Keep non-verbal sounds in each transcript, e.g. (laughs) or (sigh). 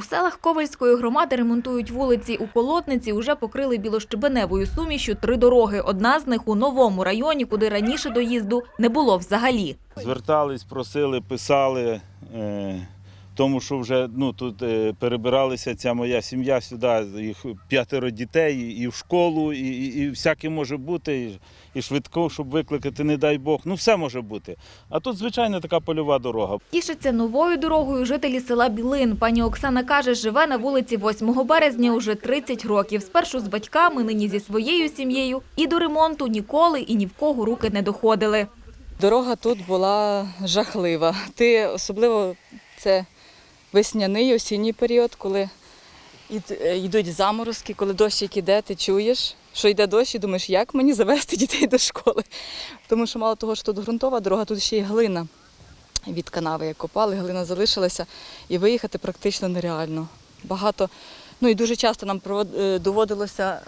У селах Ковальської громади ремонтують вулиці. У полотниці. уже покрили білощебеневою сумішю три дороги. Одна з них у новому районі, куди раніше доїзду не було взагалі. Звертались, просили, писали, е, тому що вже ну, тут е, перебиралися ця моя сім'я сюди, їх п'ятеро дітей, і в школу, і, і, і всяке може бути, і, і швидко, щоб викликати, не дай Бог. Ну, все може бути. А тут звичайна така польова дорога. Тішаться новою дорогою жителі села Білин. Пані Оксана каже, живе на вулиці 8 березня уже 30 років. Спершу з батьками, нині зі своєю сім'єю. І до ремонту ніколи і ні в кого руки не доходили. Дорога тут була жахлива. Ти особливо це весняний осінній період, коли е, йдуть заморозки, коли дощик іде, ти чуєш, що йде дощ, і думаєш, як мені завести дітей до школи. Тому що мало того, що тут ґрунтова дорога, тут ще й глина від канави, як копали, глина залишилася, і виїхати практично нереально. Багато, ну і дуже часто нам е, доводилося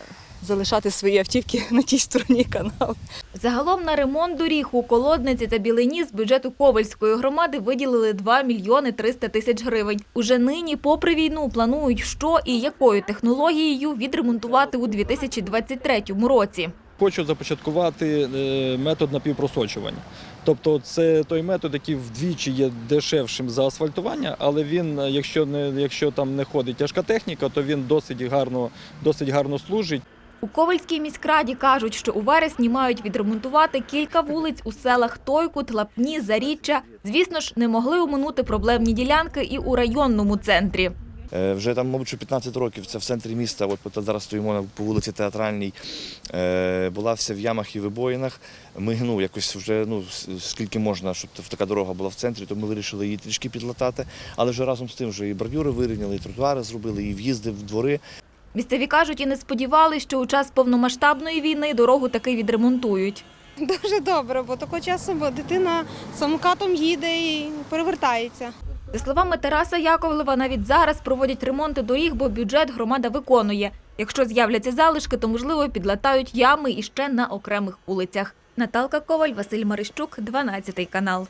залишати свої автівки (laughs) на тій стороні каналу. Загалом на ремонт доріг у Колодниці та Білині з бюджету Ковальської громади виділили 2 мільйони 300 тисяч гривень. Уже нині, попри війну, планують, що і якою технологією відремонтувати у 2023 році. Хочу започаткувати е, метод напівпросочування. Тобто це той метод, який вдвічі є дешевшим за асфальтування, але він, е, якщо не якщо там не ходить тяжка техніка, то він досить гарно, досить гарно служить. У Ковальській міськраді кажуть, що у вересні мають відремонтувати кілька вулиць у селах Тойкут, Лапні, Заріччя. Звісно ж, не могли оминути проблемні ділянки і у районному центрі. Е, Вже там, мабуть, що 15 років це в центрі міста. От зараз стоїмо на- по вулиці Театральній. Е, Була вся в ямах і вибоїнах. Ми ну, якось вже ну, скільки можна, щоб така дорога була в центрі, то ми вирішили її трішки підлатати. Але вже разом з тим вже і бордюри вирівняли, і тротуари зробили, і в'їзди в двори. Місцеві кажуть, і не сподівались, що у час повномасштабної війни дорогу таки відремонтують. Дуже добре, бо такого часу дитина самокатом їде і перевертається. За словами Тараса Яковлева, навіть зараз проводять ремонти доріг, бо бюджет громада виконує. Якщо з'являться залишки, то можливо підлатають ями і ще на окремих вулицях. Наталка Коваль, Василь Марищук, 12 канал.